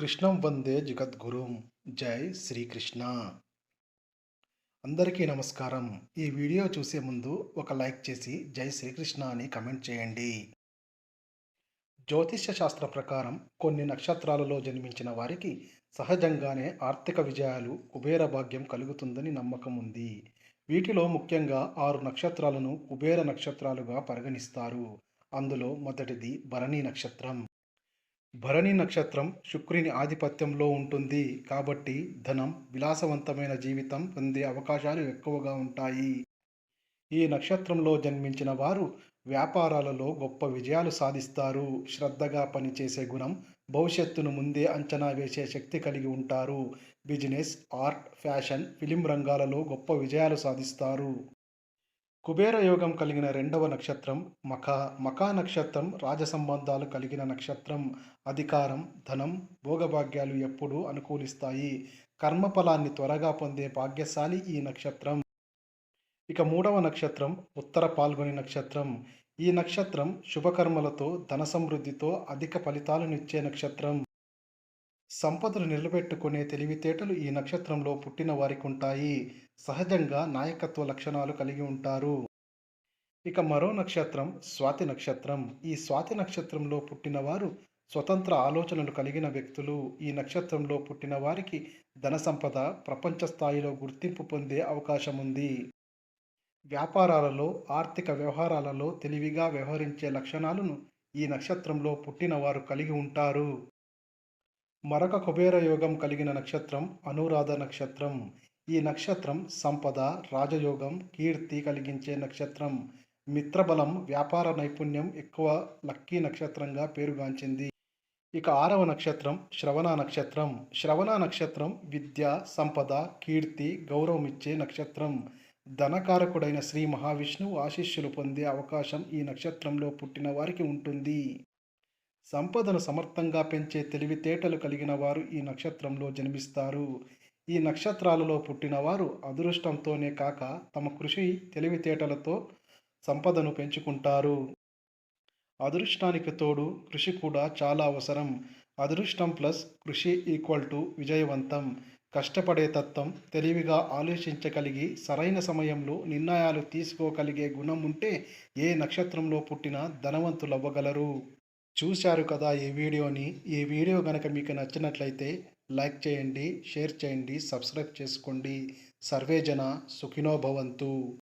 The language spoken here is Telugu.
కృష్ణం వందే జగద్గురుం. జై శ్రీకృష్ణ. అందరికీ నమస్కారం. ఈ వీడియో చూసే ముందు ఒక లైక్ చేసి జై శ్రీకృష్ణ అని కమెంట్ చేయండి. జ్యోతిష్య శాస్త్ర ప్రకారం కొన్ని నక్షత్రాలలో జన్మించిన వారికి సహజంగానే ఆర్థిక విజయాలు కుబేర భాగ్యం కలుగుతుందని నమ్మకం ఉంది. వీటిలో ముఖ్యంగా ఆరు నక్షత్రాలను కుబేర నక్షత్రాలుగా పరిగణిస్తారు. అందులో మొదటిది భరణి నక్షత్రం. భరణి నక్షత్రం శుక్రుని ఆధిపత్యంలో ఉంటుంది కాబట్టి ధనం విలాసవంతమైన జీవితం పొందే అవకాశాలు ఎక్కువగా ఉంటాయి. ఈ నక్షత్రంలో జన్మించిన వారు వ్యాపారాలలో గొప్ప విజయాలు సాధిస్తారు. శ్రద్ధగా పనిచేసే గుణం భవిష్యత్తును ముందే అంచనా వేసే శక్తి కలిగి ఉంటారు. బిజినెస్ ఆర్ట్ ఫ్యాషన్ ఫిలిం రంగాలలో గొప్ప విజయాలు సాధిస్తారు. కుబేర యోగం కలిగిన రెండవ నక్షత్రం మఖ మఖా నక్షత్రం రాజ సంబంధాలు కలిగిన నక్షత్రం. అధికారం ధనం భోగభాగ్యాలు ఎప్పుడూ అనుకూలిస్తాయి. కర్మఫలాన్ని త్వరగా పొందే భాగ్యశాలి ఈ నక్షత్రం. ఇక మూడవ నక్షత్రం ఉత్తర పాల్గొని నక్షత్రం. ఈ నక్షత్రం శుభకర్మలతో ధన సమృద్ధితో అధిక ఫలితాలను ఇచ్చే నక్షత్రం. సంపదలు నిలబెట్టుకునే తెలివితేటలు ఈ నక్షత్రంలో పుట్టిన వారికి ఉంటాయి సహజంగా నాయకత్వ లక్షణాలు కలిగి ఉంటారు. ఇక మరో నక్షత్రం స్వాతి నక్షత్రం. ఈ స్వాతి నక్షత్రంలో పుట్టినవారు స్వతంత్ర ఆలోచనలు కలిగిన వ్యక్తులు. ఈ నక్షత్రంలో పుట్టిన వారికి ధన సంపద ప్రపంచ స్థాయిలో గుర్తింపు పొందే అవకాశం ఉంది వ్యాపారాలలో ఆర్థిక వ్యవహారాలలో తెలివిగా వ్యవహరించే లక్షణాలను ఈ నక్షత్రంలో పుట్టిన వారు కలిగి ఉంటారు. మరొక కుబేర యోగం కలిగిన నక్షత్రం అనురాధ నక్షత్రం. ఈ నక్షత్రం సంపద రాజయోగం కీర్తి కలిగించే నక్షత్రం. మిత్రబలం వ్యాపార నైపుణ్యం ఎక్కువ లక్కీ నక్షత్రంగా పేరుగాంచింది. ఇక ఆరవ నక్షత్రం శ్రవణ నక్షత్రం. శ్రవణ నక్షత్రం విద్య సంపద కీర్తి గౌరవం ఇచ్చే నక్షత్రం. ధనకారకుడైన శ్రీ మహావిష్ణువు ఆశీస్సులు పొందే అవకాశం ఈ నక్షత్రంలో పుట్టిన వారికి ఉంటుంది. సంపదను సమర్థంగా పెంచే తెలివితేటలు కలిగిన వారు ఈ నక్షత్రంలో జన్మిస్తారు. ఈ నక్షత్రాలలో పుట్టినవారు అదృష్టంతోనే కాక తమ కృషి తెలివితేటలతో సంపదను పెంచుకుంటారు. అదృష్టానికి తోడు కృషి కూడా చాలా అవసరం. అదృష్టం ప్లస్ కృషి ఈక్వల్ టు విజయవంతం. కష్టపడే తత్వం తెలివిగా ఆలోచించగలిగి సరైన సమయంలో నిర్ణయాలు తీసుకోగలిగే గుణం ఉంటే ఏ నక్షత్రంలో పుట్టినా ధనవంతులవ్వగలరు. చూశారు కదా ఈ వీడియోని ఈ వీడియో కనుక మీకు నచ్చినట్లయితే లైక్ చేయండి షేర్ చేయండి సబ్స్క్రైబ్ చేసుకోండి. సర్వేజన సుఖినో భవంతు.